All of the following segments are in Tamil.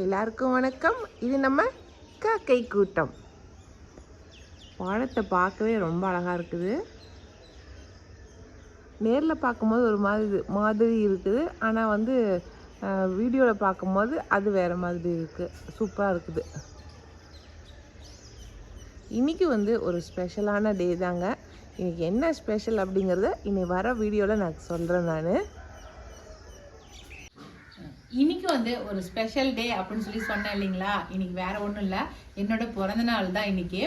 எல்லாருக்கும் வணக்கம். இது நம்ம காக்கை கூட்டம். வானத்தை பார்க்கவே ரொம்ப அழகாக இருக்குது. நேரில் பார்க்கும்போது ஒரு மாதிரி மாதிரி இருக்குது. ஆனால் வந்து வீடியோவில் பார்க்கும்போது அது வேறு மாதிரி இருக்குது சூப்பராக இருக்குது. இன்றைக்கி வந்து ஒரு ஸ்பெஷலான டே தாங்க இன்றைக்கி என்ன ஸ்பெஷல் அப்படிங்கிறத இனி வர வீடியோவில் நான் சொல்கிறேன் நான். இன்னைக்கு வந்து ஒரு ஸ்பெஷல் டே அப்படின்னு சொல்லி சொன்னேன் இல்லைங்களா? இன்னைக்கு வேற ஒன்றும் இல்லை. என்னோட பிறந்த நாள் தான் இன்னைக்கு.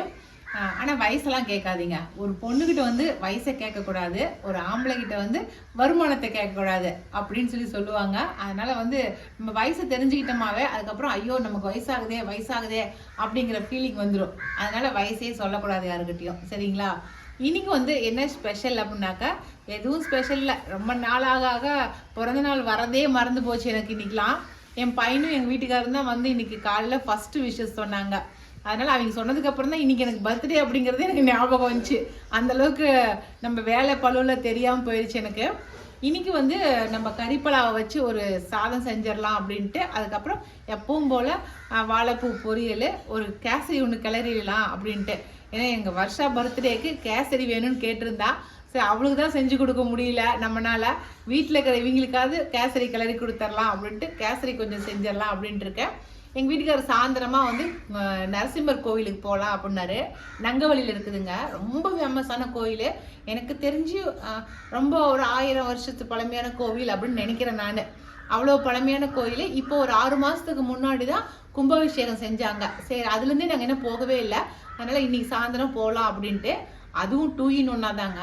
ஆனால் வயசெல்லாம் கேட்காதீங்க. ஒரு பொண்ணுக்கிட்ட வந்து வயசை கேட்கக்கூடாது. ஒரு ஆம்பளை கிட்ட வந்து வருமானத்தை கேட்கக்கூடாது அப்படின்னு சொல்லி சொல்லுவாங்க. அதனால் வந்து நம்ம வயசை தெரிஞ்சுக்கிட்டோமாவே அதுக்கப்புறம் ஐயோ நமக்கு வயசாகுதே வயசாகுதே அப்படிங்கிற ஃபீலிங் வந்துடும் அதனால் வயசே சொல்லக்கூடாது யாருக்கிட்டையும். சரிங்களா? இன்றைக்கி வந்து என்ன ஸ்பெஷல் அப்படின்னாக்கா எதுவும் ஸ்பெஷல் இல்லை. ரொம்ப நாளாக ஆக பிறந்த நாள் வரதே மறந்து போச்சு எனக்கு இன்னைக்கெலாம் என் பையனும் எங்கள் வீட்டுக்காரரும் தான் வந்து இன்றைக்கி காலைல ஃபஸ்ட்டு விஷஸ் சொன்னாங்க. அதனால் அவங்க சொன்னதுக்கப்புறம் தான் இன்னைக்கு எனக்கு பர்த்டே அப்படிங்கிறது எனக்கு ஞாபகம் வந்துச்சு. அந்தளவுக்கு நம்ம வேலை பழுவில் தெரியாமல் போயிடுச்சு எனக்கு. இன்றைக்கி வந்து நம்ம கறிப்பலாவை வச்சு ஒரு சாதம் செஞ்சிடலாம் அப்படின்ட்டு அதுக்கப்புறம் எப்பவும் போல் வாழைப்பூ பொரியல் ஒரு கேசரி ஒன்று கிளறிடலாம் அப்படின்ட்டு. ஏன்னா எங்கள் வருஷா பர்த்டேக்கு கேசரி வேணும்னு கேட்டிருந்தா சரி அவளுக்கு தான் செஞ்சு கொடுக்க முடியல நம்மனால. வீட்டில் இருக்கிற இவங்களுக்காவது கேசரி கிளறி கொடுத்துர்லாம் அப்படின்ட்டு கேசரி கொஞ்சம் செஞ்சிடலாம் அப்படின்ட்டு இருக்கேன் எங்கள் வீட்டுக்காரர் சாயந்தரமாக வந்து நரசிம்மர் கோவிலுக்கு போகலாம் அப்படின்னாரு. நங்கவழியில் இருக்குதுங்க. ரொம்ப ஃபேமஸான கோயில். எனக்கு தெரிஞ்சு ரொம்ப ஒரு ஆயிரம் வருஷத்து பழமையான கோவில் அப்படின்னு நினைக்கிறேன் நான். அவ்வளோ பழமையான கோயில். இப்போ ஒரு ஆறு மாதத்துக்கு முன்னாடி தான் கும்பாபிஷேகம் செஞ்சாங்க. சரி அதுலேருந்தே நாங்கள் இன்னும் போகவே இல்லை. அதனால் இன்னைக்கு சாயந்தரம் போகலாம் அப்படின்ட்டு. அதுவும் டூ இன் ஒன்னா தாங்க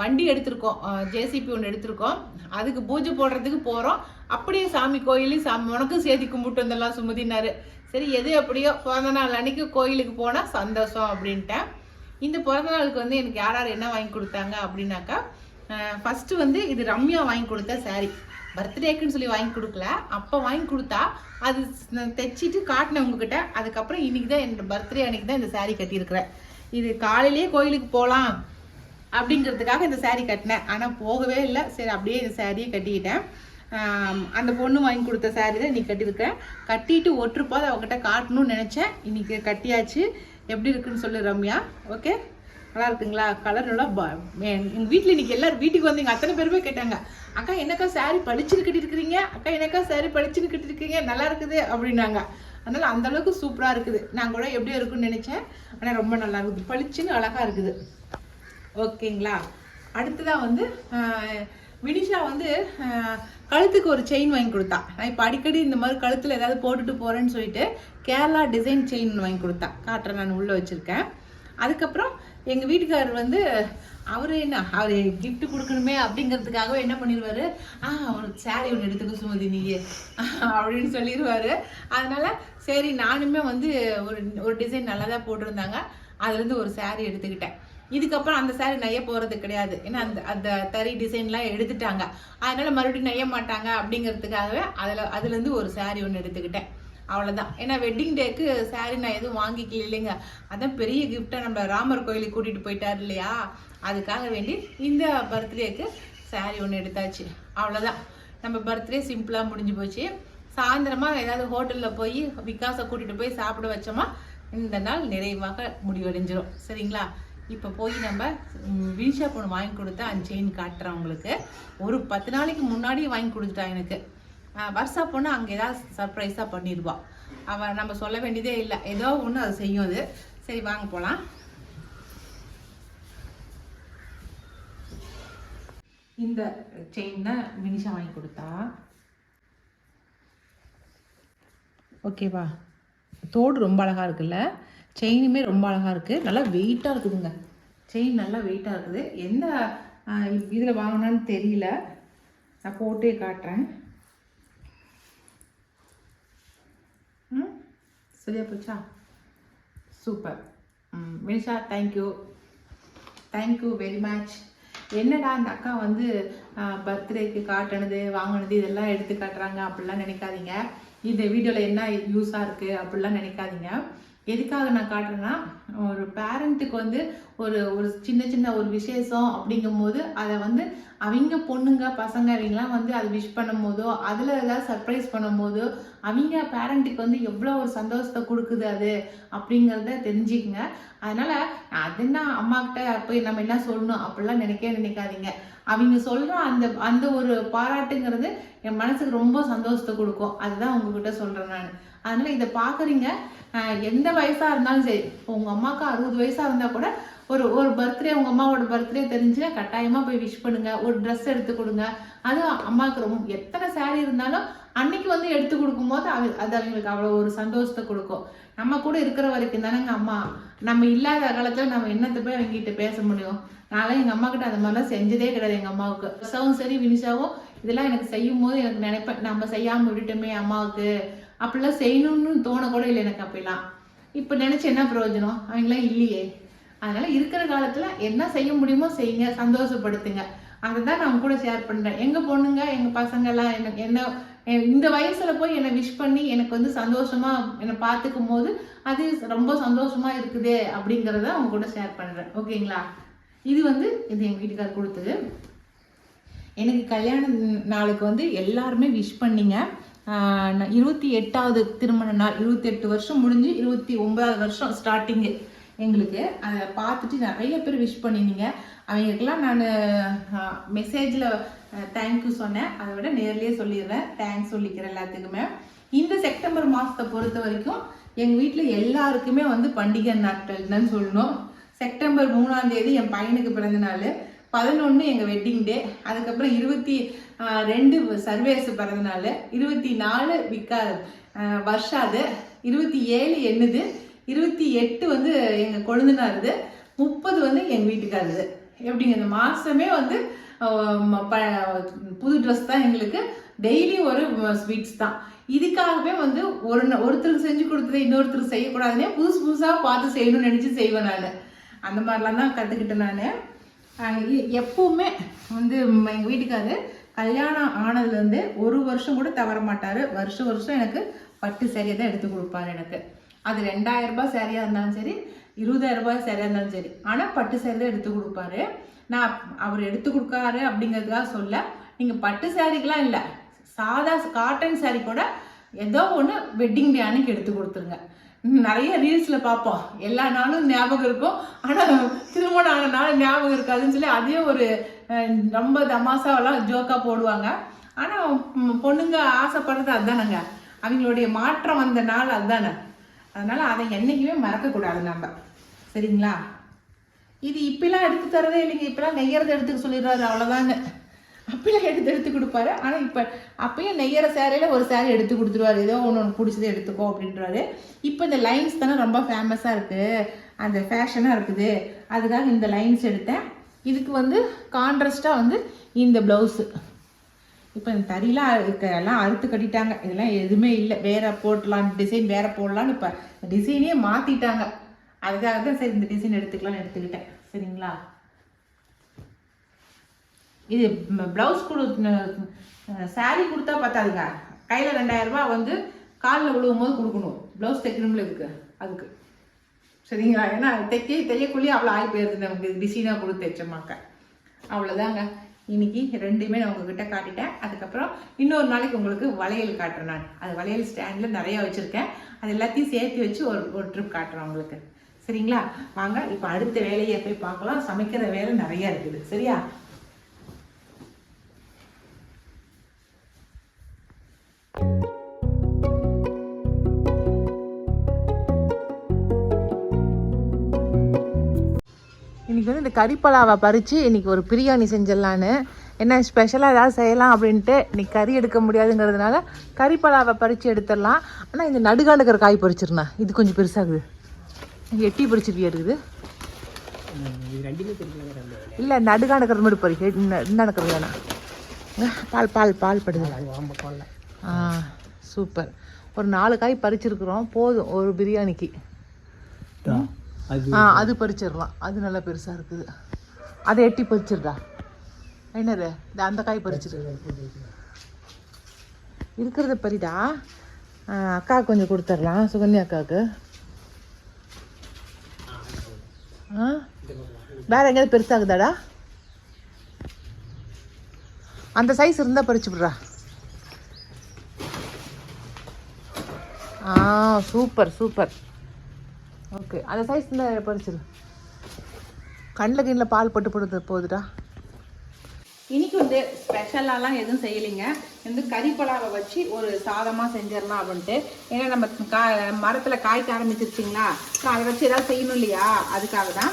வண்டி எடுத்திருக்கோம். ஜேசிபி ஒன்று எடுத்திருக்கோம். அதுக்கு பூஜை போடுறதுக்கு போகிறோம் அப்படியே சாமி கோயிலையும் சாமி உனக்கும் சேர்த்தி கும்பிட்டு வந்துடலாம் சுமதினாரு. சரி எது எப்படியோ பிறந்த நாள் அன்னைக்கு கோயிலுக்கு போனால் சந்தோஷம் அப்படின்ட்டேன். இந்த பிறந்த நாளுக்கு வந்து எனக்கு யார் யார் என்ன வாங்கி கொடுத்தாங்க அப்படின்னாக்கா ஃபஸ்ட்டு வந்து இது ரம்யா வாங்கி கொடுத்த saree. பர்த்டேக்குன்னு சொல்லி வாங்கி கொடுக்கல. அப்போ வாங்கி கொடுத்தா அது நான் தைச்சிட்டு காட்டினேன் உங்ககிட்ட. அதுக்கப்புறம் இன்றைக்கி தான் என்னோட பர்த்டே அன்னைக்கு தான் இந்த saree கட்டியிருக்கிறேன். இது காலையிலேயே கோயிலுக்கு போகலாம் அப்படிங்கிறதுக்காக இந்த saree கட்டினேன். ஆனால் போகவே இல்லை. சரி அப்படியே இந்த சாரியை கட்டிக்கிட்டேன் அந்த பொண்ணு வாங்கி கொடுத்த saree தான் இன்றைக்கி கட்டியிருக்கேன் கட்டிட்டு ஒற்றுப்பாத அவகிட்ட காட்டணும்னு நினச்சேன். இன்றைக்கி கட்டியாச்சு. எப்படி இருக்குன்னு சொல்லு ரம்யா. ஓகே நல்லா இருக்குங்களா? கலர் நல்லா எங்கள் வீட்டில் இன்னைக்கு எல்லாரும் வீட்டுக்கு வந்து எங்கள் அத்தனை பேருமே கேட்டாங்க அக்கா என்னக்கா சாரி பளிச்சுன்னு கட்டியிருக்கிறீங்க? அக்கா என்னக்கா சாரி பளிச்சுன்னு கட்டியிருக்கீங்க நல்லா இருக்குது அப்படின்னாங்க. அதனால அந்த அளவுக்கு சூப்பராக இருக்குது. நான் கூட எப்படி இருக்குன்னு நினச்சேன். ஆனால் ரொம்ப நல்லா இருக்குது. பளிச்சுன்னு அழகாக இருக்குது. ஓகேங்களா? அடுத்ததாக வந்து வினிஷா வந்து கழுத்துக்கு ஒரு செயின் வாங்கி கொடுத்தா. நான் இப்போ அடிக்கடி இந்த மாதிரி கழுத்தில் ஏதாவது போட்டுட்டு போகிறேன்னு சொல்லிட்டு கேரளா டிசைன் செயின் வாங்கி கொடுத்தா. காட்டுறேன் நான் உள்ளே வச்சுருக்கேன். அதுக்கப்புறம் எங்கள் வீட்டுக்காரர் வந்து அவர் என்ன அவர் கிஃப்ட் கொடுக்கணுமே அப்படிங்கிறதுக்காகவே என்ன பண்ணிடுவாரு ஆ அவனுக்கு saree ஒன்று எடுத்துக்க சுமதி நீயே அப்படின்னு சொல்லிடுவாரு அதனால சரி நானுமே வந்து ஒரு ஒரு டிசைன் நல்லா தான் போட்டிருந்தாங்க. அதுலேருந்து ஒரு சேரீ எடுத்துக்கிட்டேன். இதுக்கப்புறம் அந்த சாரி நெய்ய போகிறது கிடையாது. ஏன்னா அந்த அந்த தறி டிசைன்லாம் எடுத்துட்டாங்க. அதனால மறுபடியும் நெய்ய மாட்டாங்க அப்படிங்கிறதுக்காகவே அதில் அதுலேருந்து ஒரு சாரி ஒன்று எடுத்துக்கிட்டேன். அவ்வளோதான் ஏன்னா வெட்டிங் டேக்கு சாரி நான் எதுவும் வாங்கிக்கல இல்லைங்க. அதான் பெரிய கிஃப்டாக நம்ம ராமர் கோயிலுக்கு கூட்டிகிட்டு போயிட்டார் இல்லையா? அதுக்காக வேண்டி இந்த பர்த்டேக்கு சாரி ஒன்று எடுத்தாச்சு. அவ்வளோதான் நம்ம பர்த்டே சிம்பிளாக முடிஞ்சு போச்சு. சாயந்தரமாக ஏதாவது ஹோட்டலில் போய் விகாஸை கூட்டிகிட்டு போய் சாப்பிட வச்சோமா? இந்த நாள் நிறைவாக முடிவடைஞ்சிரும். சரிங்களா? இப்போ போய் நம்ம ம், வினிஷா பொண்ணு வாங்கி கொடுத்தா அந்த செயின் காட்டுறேன் உங்களுக்கு. ஒரு பத்து நாளைக்கு முன்னாடியே வாங்கி கொடுத்துட்டா எனக்கு. வர்ஷா பொண்ணு அங்கே ஏதாவது சர்ப்ரைஸாக பண்ணிடுவா அவள் நம்ம சொல்ல வேண்டியதே இல்லை. ஏதோ ஒன்று அது செய்யும் அது. சரி வாங்க போகலாம் இந்த செயின் தான் வாங்கி கொடுத்தா. ஓகேவா தோடு ரொம்ப அழகாக இருக்குல்ல? செயினுமே ரொம்ப அழகாக இருக்குது நல்லா வெயிட்டாக இருக்குதுங்க. செயின் நல்லா வெயிட்டாக இருக்குது. எந்த இதில் வாங்கினான்னு தெரியல. நான் போட்டே காட்டுறேன். ம் சரியா போச்சா சூப்பர் ம் Minisha thank you thank you very much என்னடா அந்த அக்கா வந்து பர்த்டேக்கு காட்டினது வாங்கினது இதெல்லாம் எடுத்து காட்டுறாங்க அப்படிலாம் நினைக்காதீங்க. இந்த வீடியோவில் என்ன யூஸாக இருக்குது அப்படிலாம் நினைக்காதீங்க. எதுக்காக நான் காட்டுறேன்னா ஒரு பேரண்ட்டுக்கு வந்து ஒரு ஒரு சின்ன சின்ன ஒரு விசேஷம் அப்படிங்கும்போது அதை வந்து அவங்க பொண்ணுங்க பசங்க அவங்களாம் வந்து அதை விஷ் பண்ணும் போதோ அதில் ஏதாவது சர்ப்ரைஸ் பண்ணும் போதோ அவங்க பேரண்ட்டுக்கு வந்து எவ்வளோ ஒரு சந்தோஷத்தை கொடுக்குது அது அப்படிங்கிறத தெரிஞ்சுக்கங்க. அதனால் அதுன்னா அம்மாக்கிட்ட போய் நம்ம என்ன சொல்லணும் அப்படிலாம் நினைக்கவே நினைக்காதீங்க. அவங்க சொல்கிற அந்த அந்த ஒரு பாராட்டுங்கிறது என் மனசுக்கு ரொம்ப சந்தோஷத்தை கொடுக்கும். அதுதான் உங்ககிட்ட சொல்கிறேன் நான். அதனால இதை பாக்குறீங்க எந்த வயசா இருந்தாலும் சரி உங்கள் உங்க அம்மாவுக்கு அறுபது வயசா இருந்தா கூட ஒரு ஒரு பர்த்டே உங்க அம்மாவோட பர்த்டே தெரிஞ்சுன்னா கட்டாயமா போய் விஷ் பண்ணுங்க. ஒரு ட்ரெஸ் எடுத்து கொடுங்க. அது அம்மாவுக்கு ரொம்ப எத்தனை சேரீ இருந்தாலும் அன்னைக்கு வந்து எடுத்து கொடுக்கும்போது அவ அது அவங்களுக்கு அவ்வளோ ஒரு சந்தோஷத்தை கொடுக்கும். நம்ம கூட இருக்கிற வரைக்கும் தானேங்க அம்மா. நம்ம இல்லாத காலத்தில் நம்ம என்னத்தை போய் அவங்ககிட்ட பேச முடியும்? நான்லாம் எங்கள் அம்மா கிட்ட அந்த மாதிரிலாம் செஞ்சதே கிடையாது எங்கள் அம்மாவுக்கு. விசாவும் சரி வினிஷாவும் இதெல்லாம் எனக்கு செய்யும் போது எனக்கு நினைப்பேன் நம்ம செய்யாமல் விட்டுட்டோமே அம்மாவுக்கு. அப்படிலாம் செய்யணும்னு தோண கூட இல்லை எனக்கு அப்படிலாம். இப்போ நினச்சி என்ன பிரயோஜனம்? அவங்களாம் இல்லையே. அதனால இருக்கிற காலத்தில் என்ன செய்ய முடியுமோ செய்யுங்க சந்தோஷப்படுத்துங்க. அதை தான் நான் கூட ஷேர் பண்ணுறேன் எங்கள் பொண்ணுங்க எங்கள் பசங்கள்லாம் எனக்கு என்ன இந்த வயசில் போய் என்னை விஷ் பண்ணி எனக்கு வந்து சந்தோஷமாக என்னை பார்த்துக்கும் போது அது ரொம்ப சந்தோஷமாக இருக்குதே அப்படிங்கிறத அவங்க கூட ஷேர் பண்ணுறேன் ஓகேங்களா இது வந்து இது எங்கள் வீட்டுக்கார் கொடுத்தது. எனக்கு கல்யாண நாளுக்கு வந்து எல்லாருமே விஷ் பண்ணிங்க. நான் இருபத்தி எட்டாவது திருமண நாள் இருபத்தி எட்டு வருஷம் முடிஞ்சு இருபத்தி ஒன்பதாவது வருஷம் ஸ்டார்டிங்கு எங்களுக்கு. அதை பார்த்துட்டு நிறைய பேர் விஷ் பண்ணியிருந்தீங்க. அவங்களுக்கெல்லாம் நான் மெசேஜில் தேங்க்யூ சொன்னேன். அதை விட நேர்லேயே சொல்லிடுறேன். தேங்க்ஸ் சொல்லிக்கிறேன் எல்லாத்துக்குமே. இந்த செப்டம்பர் மாதத்தை பொறுத்த வரைக்கும் எங்கள் வீட்டில் எல்லாருக்குமே வந்து பண்டிகை நாட்கள் தான் சொல்லணும். செப்டம்பர் மூணாம் தேதி என் பையனுக்கு பிறந்த நாள். பதினொன்று எங்கள் வெட்டிங் டே அதுக்கப்புறம் இருபத்தி ரெண்டு சர்வேஸ் பிறந்த நாள். இருபத்தி நாலு விக்கா ஆஹ், வர்ஷாது இருபத்தி ஏழு என்னது? இருபத்தி எட்டு வந்து எங்கள் கொழுந்தனாருது முப்பது வந்து எங்கள் வீட்டுக்காருது எப்படிங்க இந்த மாதமே வந்து ப- புது ட்ரெஸ் தான் எங்களுக்கு. டெய்லி ஒரு ஸ்வீட்ஸ் தான். இதுக்காகவே வந்து ஒரு ந- ஒருத்தருக்கு செஞ்சு கொடுத்ததை இன்னொருத்தருக்கு செய்யக்கூடாதுன்னே புதுசு புதுசாக பார்த்து செய்யணும்னு நினச்சி செய்வேன் நான். அந்த மாதிரிலாம் தான் கற்றுக்கிட்டேன் நான். எப்பவுமே வந்து எங்கள் வீட்டுக்காரு கல்யாணம் ஆனதுலேருந்து ஒரு வருஷம் கூட தவற மாட்டார். வருஷம் வருஷம் எனக்கு பட்டு சேரீயை தான் எடுத்து கொடுப்பாரு எனக்கு. அது ரெண்டாயிரம் ரூபாய் சேரீயாக இருந்தாலும் சரி இருபதாயிரம் ரூபாய் சேரீயாக இருந்தாலும் சரி. ஆனால் பட்டு சேரீ தான் எடுத்து கொடுப்பாரு. நான் அவர் எடுத்து கொடுக்காரு அப்படிங்கிறதுக்காக சொல்ல நீங்கள் பட்டு சேரீக்கெலாம் இல்லை. சாதா காட்டன் சேரீ கூட ஏதோ ஒன்று வெட்டிங் டே அன்னைக்கு எடுத்து கொடுத்துருங்க. நிறைய ரீல்ஸில் பார்ப்போம். எல்லா நாளும் ஞாபகம் இருக்கும். ஆனால் திருமணம் ஆன நாள் ஞாபகம் இருக்காதுன்னு சொல்லி அதே ஒரு ரொம்ப தமாசாவெல்லாம் ஜோக்காக போடுவாங்க. ஆனால் பொண்ணுங்க ஆசைப்படுறது அதுதானங்க அவங்களுடைய மாற்றம் வந்த நாள் அதுதானே அதனால் அதை என்றைக்குமே மறக்கக்கூடாது நம்ம. சரிங்களா? இது இப்பெல்லாம் எடுத்து தரதே இல்லைங்க. இப்பெல்லாம் நெய்யறதை எடுத்துக்க சொல்லிடுறாரு. அவ்வளோதாங்க அப்பெல்லாம் எடுத்து எடுத்து கொடுப்பாரு. ஆனால் இப்போ அப்பயும் நெய்யற சேரையில் ஒரு சேரீ எடுத்து கொடுத்துருவாரு. ஏதோ ஒன்று ஒன்று பிடிச்சதை எடுத்துக்கோ அப்படின்றாரு. இப்போ இந்த லைன்ஸ் தானே ரொம்ப ஃபேமஸாக இருக்குது அந்த ஃபேஷனாக இருக்குது. அதுக்காக இந்த லைன்ஸ் எடுத்தேன். இதுக்கு வந்து கான்ட்ராஸ்டாக வந்து இந்த ப்ளவுஸு இப்போ இந்த தறிலாம் இருக்க எல்லாம் அறுத்து கட்டிட்டாங்க. இதெல்லாம் எதுவுமே இல்லை. வேற போடலாம் டிசைன் வேற போடலான்னு இப்போ டிசைனே மாற்றிட்டாங்க அதுக்காக தான் சரி இந்த டிசைன் எடுத்துக்கலாம்னு எடுத்துக்கிட்டேன். சரிங்களா? இது ப்ளவுஸ் கொடு சாரீ கொடுத்தா பத்தாதுங்க. கையில் ரெண்டாயிரரூபா வந்து காலில் விழுவும் போது கொடுக்கணும். ப்ளவுஸ் தைக்கணும்ல இதுக்கு அதுக்கு. சரிங்களா? ஏன்னா தைக்க தையக்குள்ளேயே அவ்வளோ ஆகி போயிருது. நமக்கு டிசைனாக கொடுத்து தைச்சோமாக்க. அவ்வளோதாங்க இன்னைக்கு ரெண்டுமே நான் உங்ககிட்ட காட்டிட்டேன். அதுக்கப்புறம் இன்னொரு நாளைக்கு உங்களுக்கு வளையல் காட்டுறேன் நான். அது வளையல் ஸ்டாண்டில் நிறையா வச்சுருக்கேன். அது எல்லாத்தையும் சேர்த்து வச்சு ஒரு ஒரு ட்ரிப் காட்டுறேன் உங்களுக்கு. சரிங்களா? வாங்க இப்போ அடுத்த வேலையை போய் பார்க்கலாம். சமைக்கிற வேலை நிறையா இருக்குது. சரியா? கறிப்பலாவை பறித்து இன்னைக்கு ஒரு பிரியாணி செஞ்சிடலான்னு. என்ன ஸ்பெஷலாக ஏதாவது செய்யலாம் அப்படின்ட்டு இன்னைக்கு கறி எடுக்க முடியாதுங்கிறதுனால கறிப்பலாவை பறித்து எடுத்துடலாம். ஆனால் இந்த நடுகாண்டு இருக்கிற காய் பறிச்சிருந்தேன் இது கொஞ்சம் பெருசாகுது. எட்டி பறிச்சிருப்பியா இருக்குது இல்லை நடுகாண்டு இருக்கிற மாதிரி பறி. இருக்கிறது வேணாம். பால் பால் பால் படுது. ஆ சூப்பர். ஒரு நாலு காய் பறிச்சிருக்கிறோம். போதும் ஒரு பிரியாணிக்கு. ஆ அது பறிச்சிடலாம். அது நல்லா பெருசாக இருக்குது. அதை எட்டி பறிச்சிருடா என்னது? இந்த அந்த காய் பறிச்சிரு இருக்கிறத பறிடா? அக்கா கொஞ்சம் கொடுத்துர்லாம் சுகன்யா அக்காவுக்கு. ஆ? வேற எங்கேயாவது பெருசாகுதாடா? அந்த சைஸ் இருந்தால் பறிச்சு விட்றா. ஆ சூப்பர் சூப்பர். ஓகே. அந்த சைஸ் இந்த பறிச்சிரு கண்ணில் கிண்ணில் பால் பட்டு போடுறது போகுதுடா இன்னைக்கு வந்து ஸ்பெஷலாலாம் எதுவும் செய்யலைங்க. வந்து கறிப்பலாவை வச்சு ஒரு சாதமாக செஞ்சிடலாம் அப்படின்ட்டு. ஏன்னா நம்ம கா மரத்தில் காய்க்க ஆரம்பிச்சிருச்சிங்களா? ஸோ அதை வச்சு ஏதாவது செய்யணும் இல்லையா? அதுக்காக தான்.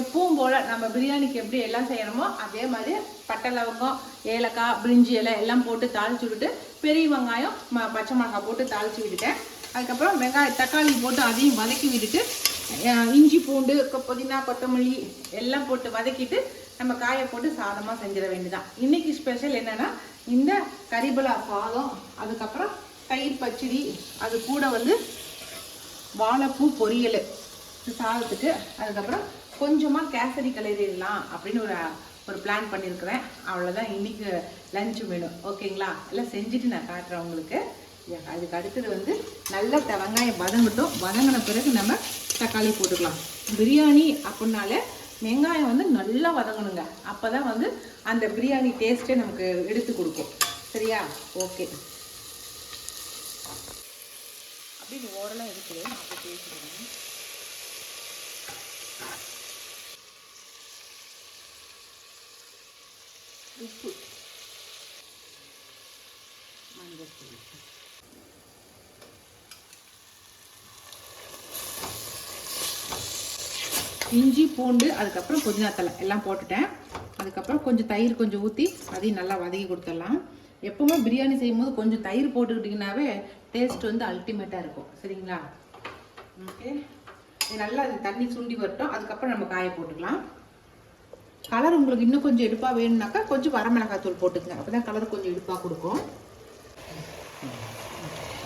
எப்பவும் போல் நம்ம பிரியாணிக்கு எப்படி எல்லாம் செய்யணுமோ அதே மாதிரி பட்டை லவங்கம் ஏலக்காய் பிரிஞ்சி இலை எல்லாம் போட்டு தாளிச்சு விட்டுட்டு பெரிய வெங்காயம் ம பச்சை மிளகாய் போட்டு தாளிச்சு விட்டுட்டேன். அதுக்கப்புறம் வெங்காயம் தக்காளி போட்டு அதையும் வதக்கி விட்டுட்டு இஞ்சி பூண்டு புதினா கொத்தமல்லி எல்லாம் போட்டு வதக்கிட்டு நம்ம காயை போட்டு சாதமாக செஞ்சிட வேண்டியதான் இன்றைக்கி ஸ்பெஷல் என்னென்னா இந்த கறிபலா சாதம் அதுக்கப்புறம் தயிர் பச்சடி அது கூட வந்து வாழைப்பூ பொரியல் சாதத்துக்கு அதுக்கப்புறம் கொஞ்சமாக கேசரி கிளறிடலாம் அப்படின்னு ஒரு ஒரு பிளான் பண்ணியிருக்கிறேன். அவ்வளோதான் இன்னைக்கு லஞ்ச் வேணும். ஓகேங்களா எல்லாம் செஞ்சுட்டு நான் காட்டுறேன் உங்களுக்கு. அதுக்கு அடுத்தது வந்து நல்லா வெங்காயம் வதங்கட்டும் வதங்கின பிறகு நம்ம தக்காளி போட்டுக்கலாம். பிரியாணி அப்படின்னாலே வெங்காயம் வந்து நல்லா வதங்கணுங்க. அப்போ தான் வந்து அந்த பிரியாணி டேஸ்ட்டே நமக்கு எடுத்து கொடுக்கும். சரியா? ஓகே அப்படி நீ ஓரளவு இருக்குது. நான் அப்போ பேசிக்கிறேன். உப்பு. இஞ்சி பூண்டு அதுக்கப்புறம் புதினா தலை எல்லாம் போட்டுட்டேன். அதுக்கப்புறம் கொஞ்சம் தயிர் கொஞ்சம் ஊற்றி அதையும் நல்லா வதக்கி கொடுத்துடலாம். எப்போவுமே பிரியாணி செய்யும்போது கொஞ்சம் தயிர் போட்டுக்கிட்டிங்கனாவே டேஸ்ட் வந்து அல்டிமேட்டாக இருக்கும். சரிங்களா? ஓகே. இது நல்லா அது தண்ணி சுண்டி வரட்டும். அதுக்கப்புறம் நம்ம காய போட்டுக்கலாம். கலர் உங்களுக்கு இன்னும் கொஞ்சம் எடுப்பாக வேணும்னாக்கா கொஞ்சம் வரமிளகாய் தூள் போட்டுக்கங்க. அப்போ தான் கலர் கொஞ்சம் எடுப்பாக கொடுக்கும்.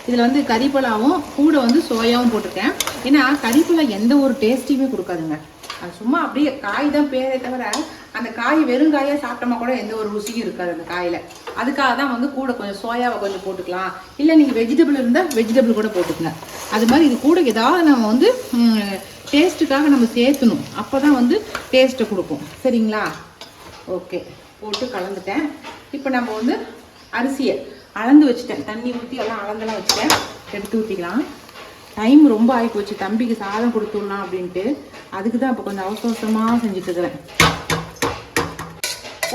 இதில் வந்து கறிப்பலாவும் கூட வந்து சோயாவும் போட்டிருக்கேன். ஏன்னா கறிப்பலா எந்த ஒரு டேஸ்ட்டையுமே கொடுக்காதுங்க. அது சும்மா அப்படியே காய் தான் பேரே தவிர அந்த காய் வெறும் காயாக சாப்பிட்டோமா கூட எந்த ஒரு ருசியும் இருக்காது அந்த காயில். அதுக்காக தான் வந்து கூட கொஞ்சம் சோயாவை கொஞ்சம் போட்டுக்கலாம். இல்லை நீங்கள் வெஜிடபிள் இருந்தால் வெஜிடபிள் கூட போட்டுக்கங்க. அது மாதிரி இது கூட ஏதாவது நம்ம வந்து டேஸ்ட்டுக்காக நம்ம சேர்த்தணும். அப்போ தான் வந்து டேஸ்ட்டை கொடுக்கும். சரிங்களா? ஓகே போட்டு கலந்துட்டேன். இப்போ நம்ம வந்து அரிசியை அளந்து வச்சுட்டேன். தண்ணி ஊற்றி எல்லாம் அளந்தெல்லாம் வச்சுட்டேன். எடுத்து ஊற்றிக்கலாம் டைம் ரொம்ப ஆகி போச்சு தம்பிக்கு சாதம் கொடுத்துடலாம் அப்படின்ட்டு. அதுக்கு தான் இப்போ கொஞ்சம் அவசர அவசரமாக செஞ்சுட்டு இருக்கிறேன்.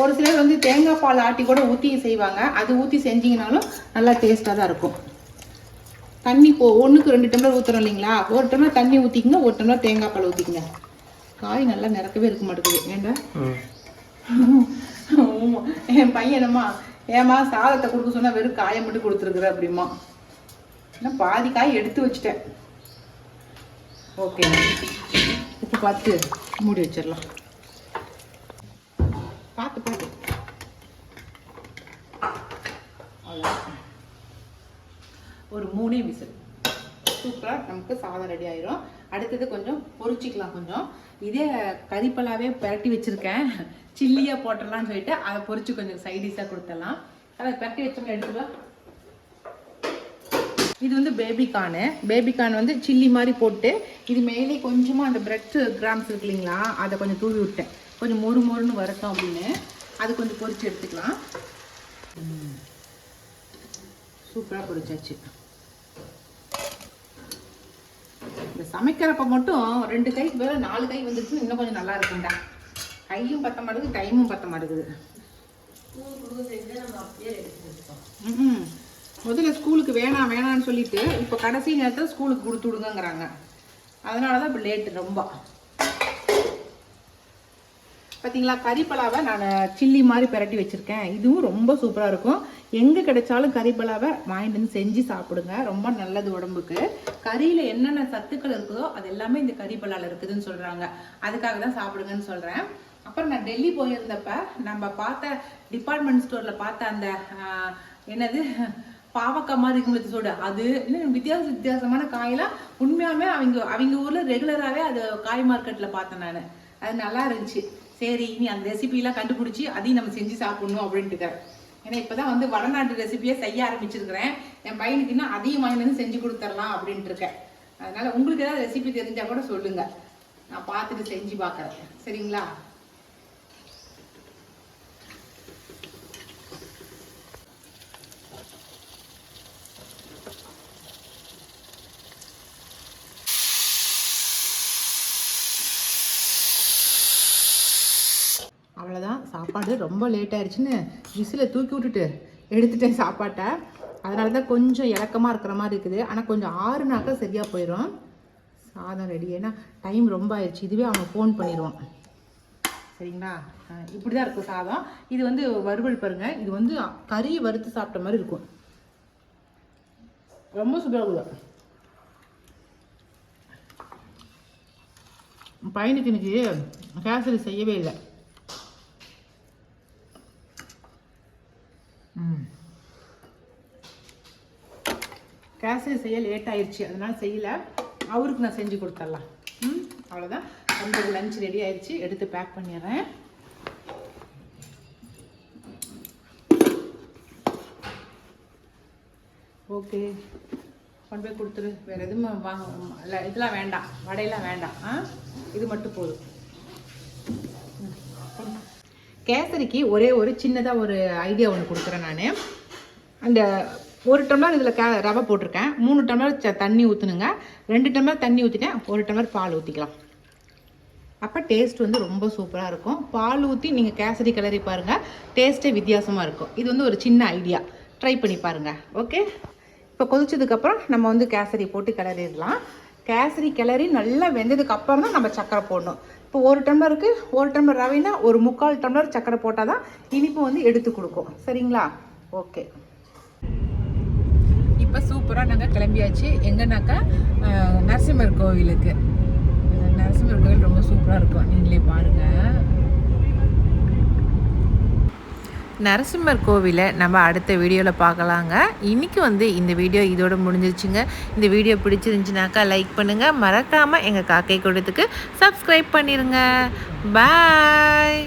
ஒரு சிலர் வந்து தேங்காய் பால் ஆட்டி கூட ஊற்றி செய்வாங்க. அது ஊற்றி செஞ்சீங்கனாலும் நல்லா டேஸ்ட்டாக தான் இருக்கும். தண்ணி போ ஒன்றுக்கு ரெண்டு டம்ளர் ஊற்றுறோம் இல்லைங்களா? ஒரு டம்ளர் தண்ணி ஊற்றிக்கங்க ஒரு டம்ளர் தேங்காய் பால் ஊற்றிக்கங்க காய் நல்லா நிறக்கவே இருக்க மாட்டேங்குது. ஏண்டா? ஆமா. என் பையன் என்னம்மா ஏம்மா சாதத்தை கொடுக்க சொன்னா வெறும் காயை மட்டும் கொடுத்துருக்குற அப்படிமா நான் பாதி காய் எடுத்து வச்சுட்டேன். ஓகே. உப்பு பார்த்து மூடி வச்சிடலாம். பார்த்து பார்த்து. ஒரு மூணே விசில். சூப்பராக நமக்கு சாதம் ரெடி ஆயிரும். அடுத்தது கொஞ்சம் பொரிச்சிக்கலாம் கொஞ்சம். இதே கறிப்பலாவே பிரட்டி வச்சிருக்கேன். சில்லியாக போட்டுடலாம்னு சொல்லிட்டு அதை பொறிச்சு கொஞ்சம் சைடிஷாக கொடுத்துடலாம். அதை பிரட்டி வச்சோம்னா எடுத்துக்கலாம். இது வந்து பேபி கார்னு பேபி கார்ன் வந்து சில்லி மாதிரி போட்டு இது மேலே கொஞ்சமாக அந்த பிரெட் கிராம்ஸ் இருக்கு இல்லைங்களா அதை கொஞ்சம் தூவி விட்டேன். கொஞ்சம் மொறு மொறுன்னு வரட்டும் அப்படின்னு. அது கொஞ்சம் பொரிச்சு எடுத்துக்கலாம். சூப்பராக பொரிச்சாச்சு. இந்த சமைக்கிறப்ப மட்டும் ரெண்டு கைக்கு மேலே நாலு கை வந்துருச்சுன்னு இன்னும் கொஞ்சம் நல்லா இருக்கும்டா. கையும் பத்த மாட்டேங்குது டைமும் பத்த மாட்டேங்குது. ம்ம். முதல்ல ஸ்கூலுக்கு வேணாம் வேணாம்னு சொல்லிட்டு இப்போ கடைசி நேரத்தில் ஸ்கூலுக்கு கொடுத்து விடுங்கங்கிறாங்க. அதனால தான் இப்போ லேட்டு ரொம்ப. பார்த்தீங்களா கறிப்பலாவை நான் சில்லி மாதிரி பிரட்டி வச்சுருக்கேன். இதுவும் ரொம்ப சூப்பராக இருக்கும். எங்கே கிடைச்சாலும் கறிப்பலாவை வாங்கிட்டு வந்து செஞ்சு சாப்பிடுங்க. ரொம்ப நல்லது உடம்புக்கு. கறியில் என்னென்ன சத்துக்கள் இருக்குதோ அது எல்லாமே இந்த கறிப்பலாவில் இருக்குதுன்னு சொல்கிறாங்க அதுக்காக தான் சாப்பிடுங்கன்னு சொல்கிறேன் அப்புறம் நான் டெல்லி போயிருந்தப்ப நம்ம பார்த்த டிபார்ட்மெண்ட் ஸ்டோரில் பார்த்த அந்த என்னது? பாவக்காய் மாதிரி இருக்கும் சோடு அது இன்னும் வித்தியாச வித்தியாசமான காயெல்லாம் உண்மையாகவே அவங்க அவங்க ஊரில் ரெகுலராகவே அது காய் மார்க்கெட்டில் பார்த்தேன் நான். அது நல்லா இருந்துச்சு. சரி இனி அந்த ரெசிபிலாம் கண்டுபிடிச்சி அதையும் நம்ம செஞ்சு சாப்பிடணும் அப்படின்ட்டு ஏன்னா ஏன்னா இப்போதான் வந்து வடநாட்டு ரெசிபியை செய்ய ஆரம்பிச்சிருக்கிறேன். என் பையனுக்கு இன்னும் அதையும் வாங்கி செஞ்சு கொடுத்துடலாம் அப்படின்ட்டு இருக்கேன் உங்களுக்கு ஏதாவது ரெசிபி தெரிஞ்சால் கூட சொல்லுங்கள் நான் பார்த்துட்டு செஞ்சு பார்க்குறேன். சரிங்களா அவ்வளோதான் சாப்பாடு ரொம்ப லேட் ஆயிடுச்சுன்னு விசில தூக்கி விட்டுட்டு எடுத்துட்டேன் சாப்பாட்டை. அதனால தான் கொஞ்சம் இலக்கமாக இருக்கிற மாதிரி இருக்குது. ஆனால் கொஞ்சம் ஆறுனாக்கா சரியாக போயிடும் சாதம் ரெடி ஏன்னா டைம் ரொம்ப ஆயிடுச்சு. இதுவே அவங்க ஃபோன் பண்ணிடுவோம் சரிங்களா? இப்படி தான் இருக்கும் சாதம். இது வந்து வறுவல் பாருங்கள் இது வந்து கறி வறுத்து சாப்பிட்ட மாதிரி இருக்கும். ரொம்ப சூப்பராக இருக்குது பையனுக்கு இன்னைக்கு கேசரி செய்யவே இல்லை. கேசரி செய்ய லேட் ஆயிடுச்சு அதனால் செய்யல. அவருக்கு நான் செஞ்சு கொடுத்துடலாம். ம்? அவ்வளோதான் அந்த லஞ்ச் ரெடி ஆயிடுச்சு எடுத்து பேக் பண்ணிடுறேன். ஓகே கொண்டு போய் கொடுத்துரு. வேறு எதுவும் வாங்க இல்லை இதெல்லாம் வேண்டாம். வடையெல்லாம் வேண்டாம். ஆ? இது மட்டும் போதும். ம், கேசரிக்கு ஒரே ஒரு சின்னதாக ஒரு ஐடியா ஒன்று கொடுக்குறேன் நான். அந்த ஒரு டம்ளர் இதில் க ரவை போட்டிருக்கேன். மூணு டம்ளர் ச- தண்ணி ஊற்றுனுங்க ரெண்டு டம்ளர் தண்ணி ஊற்றிட்டேன் ஒரு டம்ளர் பால் ஊற்றிக்கலாம் அப்போ டேஸ்ட் வந்து ரொம்ப சூப்பராக இருக்கும். பால் ஊற்றி நீங்கள் கேசரி கிளறி பாருங்கள் டேஸ்ட்டே வித்தியாசமாக இருக்கும். இது வந்து ஒரு சின்ன ஐடியா ட்ரை பண்ணி பாருங்கள் ஓகே இப்போ கொதிச்சதுக்கப்புறம் நம்ம வந்து கேசரி போட்டு கிளறிடலாம். கேசரி கிளறி நல்லா வெந்ததுக்கு அப்புறம் தான் நம்ம சக்கரை போடணும். இப்போ ஒரு டம்ளருக்கு ஒரு டம்ளர் ரவைனா ஒரு முக்கால் டம்ளர் சக்கரை போட்டால் தான் இனிப்பு வந்து எடுத்து கொடுக்கும். சரிங்களா? ஓகே இப்போ சூப்பராக நாங்கள் கிளம்பியாச்சு. எங்கன்னாக்கா நரசிம்மர் கோவிலுக்கு. நரசிம்மர் கோவில் ரொம்ப சூப்பராக இருக்கும். நீங்களே பாருங்கள் நரசிம்மர் கோவிலை நம்ம அடுத்த வீடியோவில் பார்க்கலாங்க. இன்றைக்கி வந்து இந்த வீடியோ இதோடு முடிஞ்சிருச்சுங்க. இந்த வீடியோ பிடிச்சிருந்துச்சுனாக்கா லைக் பண்ணுங்கள் மறக்காமல் எங்கள் காக்கை கூடத்துக்கு சப்ஸ்கிரைப் பண்ணிடுங்க பாய்